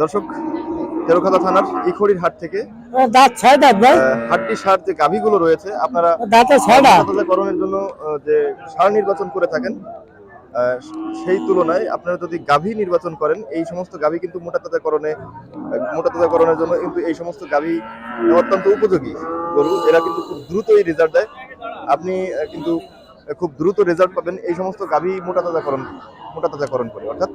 দর্শক তেরোখাদা থানার ইখড়ির হাট থেকে দাঁত ছয় দাঁত ভাই। হাড্ডি সার যে গাভীগুলো রয়েছে আপনারা দাঁতে ছয় দাঁত। করণের জন্য যে সার নির্বাচন করে থাকেন সেই তুলনায় আপনারা যদি গাভী নির্বাচন করেন এই সমস্ত গাভী কিন্তু মোটা তাজাকরণে মোটা তাজাকরণের জন্য কিন্তু এই সমস্ত গাভী অত্যন্ত উপযোগী। গরু এরা কিন্তু খুব দ্রুতই রেজাল্ট দেয়। আপনি কিন্তু খুব দ্রুত রেজাল্ট পাবেন এই সমস্ত গাভী মোটা তাজাকরণ মোটা তাজাকরণ করে অর্থাৎ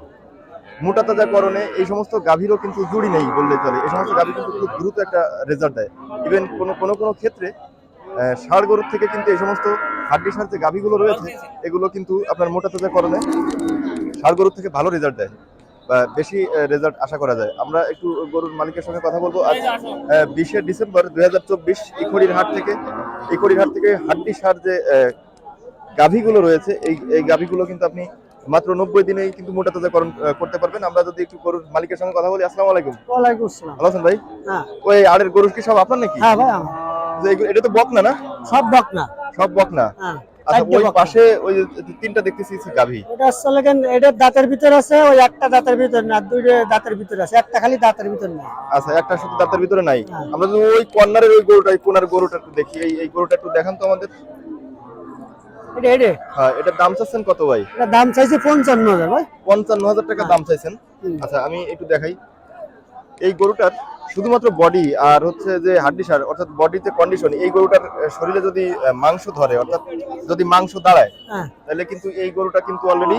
মোটা তাজাকরণে এই সমস্ত গাভীরও কিন্তু জুড়ি নেই বললে চলে। এই সমস্ত গাভী কিন্তু খুব দ্রুত একটা রেজাল্ট দেয়। ইভেন কোনো কোনো কোনো ক্ষেত্রে ষাঁড় গরুর থেকে কিন্তু এই সমস্ত হাড্ডি সার যে গাভীগুলো রয়েছে, এগুলো কিন্তু আপনার মোটা তাজাকরণে ষাঁড় গরুর থেকে ভালো রেজাল্ট দেয়। বা বেশি রেজাল্ট আশা করা যায়। আমরা একটু গরুর মালিকের সঙ্গে কথা বলব। আজ বিশে ডিসেম্বর দুই হাজার চব্বিশ ইখড়ির হাট থেকে, ইখড়ির হাট থেকে হাড্ডি সার যে গাভীগুলো রয়েছে, এই এই গাভীগুলো কিন্তু আপনি মাত্র নব্বই দিনেই কিন্তু মোটা তাজাকরণ করতে পারবেন। আমরা যদি একটু গরুর মালিকের সঙ্গে কথা বলি আসসালামু আলাইকুম। ওয়ালাইকুম আসসালাম। ভালো আছেন ভাই? হ্যাঁ। ওই আড়ের গরু কি সব আপনার নাকি? হ্যাঁ ভাই এটা তো বকনা না? সব বক না সব বকনা? হ্যাঁ আচ্ছা ওই পাশে ওই তিনটা দেখতেছি গাভী। ওটা আসলে কেন এটার দাঁতের ভিতর আছে ওই একটা দাঁতের ভিতর না দুইটা দাঁতের ভিতর আছে। একটা খালি দাঁতের ভিতর না আচ্ছা একটা শুধু দাঁতের ভিতরে নাই। আমরা যদি ওই কর্নারের ওই গরুটা কোনার গরুটা একটু দেখি এই গরুটা একটু দেখান তো আমাদের। এটা হ্যাঁ এটার দাম চাচ্ছেন কত ভাই? এটা দাম চাইছে পঞ্চান্ন হাজার ভাই। পঞ্চান্ন হাজার টাকা। দাম চাইছেন? আচ্ছা আমি একটু দেখাই। এই গরুটার শুধুমাত্র বডি আর হচ্ছে যে হাড্ডি সার অর্থাৎ বডিতে কন্ডিশন এই গরুটার শরীরে যদি মাংস ধরে অর্থাৎ যদি মাংস দাঁড়ায় হ্যাঁ। তাহলে কিন্তু এই গরুটা কিন্তু অলরেডি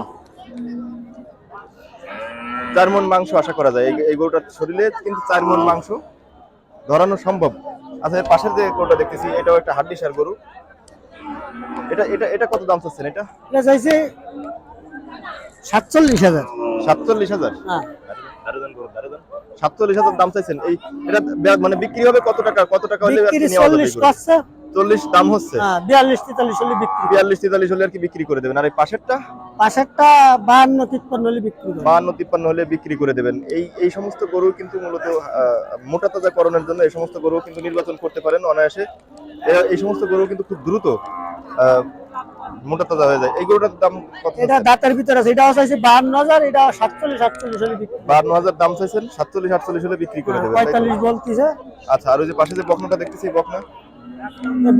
চার মন মাংস আশা করা যায়। এই- এই গরুটার শরীরে কিন্তু চার মন মাংস ধরানো সম্ভব। আচ্ছা এর পাশের যে গরুটা দেখতেছি এটাও একটা হাড্ডি সার গরু। এটা এটা এটা কত দাম চাচ্ছেন এটা? এটা চাইছে সাতচল্লিশ হাজার। সাতচল্লিশ হাজার? হ্যাঁ। সাতচল্লিশ হাজার দাম চাইছেন। এই এটা মানে বিক্রি হবে কত টাকা কত টাকা হলে চল্লিশ? চল্লিশ দাম হচ্ছে? হ্যাঁ বিয়াল্লিশ তেতাল্লিশ হলে বিক্রি। বিয়াল্লিশ তেতাল্লিশ হলে আর কি বিক্রি করে দেবেন। আর এই পাশেরটা? পাশেরটা বাহান্ন তিপ্পান্ন হলে বিক্রি করে বাহান্ন তিপ্পান্ন হলে বিক্রি করে দেবেন। এই এই সমস্ত গরু কিন্তু মূলত আহ, মোটা তাজাকরণের জন্য এই সমস্ত গরু কিন্তু নির্বাচন করতে পারেন অনায়াসে। এই সমস্ত গরু কিন্তু খুব দ্রুত মোটা তাজা হয়ে যায়। এই গরুটার দাম কত এটা দাঁতের ভিতর আছে এটাও চাইছে বাহান্ন হাজার এটা সাতচল্লিশ সাতচল্লিশ হলে বিক্রি বান্ন হাজার দাম চাইছেন সাতচল্লিশ আটচল্লিশ হলে বিক্রি করে হ্যাঁ, দেবেন বলতেছে। আচ্ছা আর ওই যে পাশে যে বকনাটা দেখতেছি বকনা?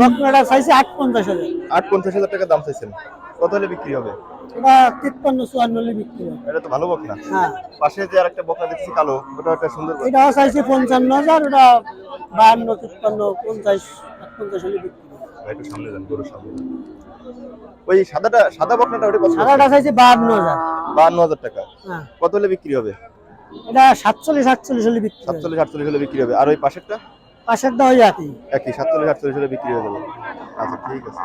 বকনাটা চাইছে আট পঞ্চাশ হাজার। আট পঞ্চাশ হাজার টাকা দাম চাইছেন। কত হলে বিক্রি হবে? এটা হলে বিক্রি হবে। এটা তো ভালো বকনা। হ্যাঁ। পাশে যে আরেকটা বকনা দেখছি কালো ওটা একটা সুন্দর। এটাও চাইছে পঞ্চান্ন হাজার ওটা বাহান্ন তিপ্পান্ন পঞ্চাশ আট পঞ্চাশ হলে বিক্রি একটু সামনে যান গরুর সামনে ওই সাদাটা সাদা বকনাটা ওটা কত? সাদাটা চাইছে বাহান্ন হাজার। বাহান্ন হাজার টাকা। হ্যাঁ। কত হলে বিক্রি হবে? এটা সাতচল্লিশ আটচল্লিশ হলে বিক্রি হবে। সাতচল্লিশ আটচল্লিশ হলে বিক্রি হবে। আর ওই পাশেরটা? পাশেরটা ওই একই। একই সাতচল্লিশ আটচল্লিশ হলে বিক্রি হয়ে যাবে। আচ্ছা ঠিক আছে।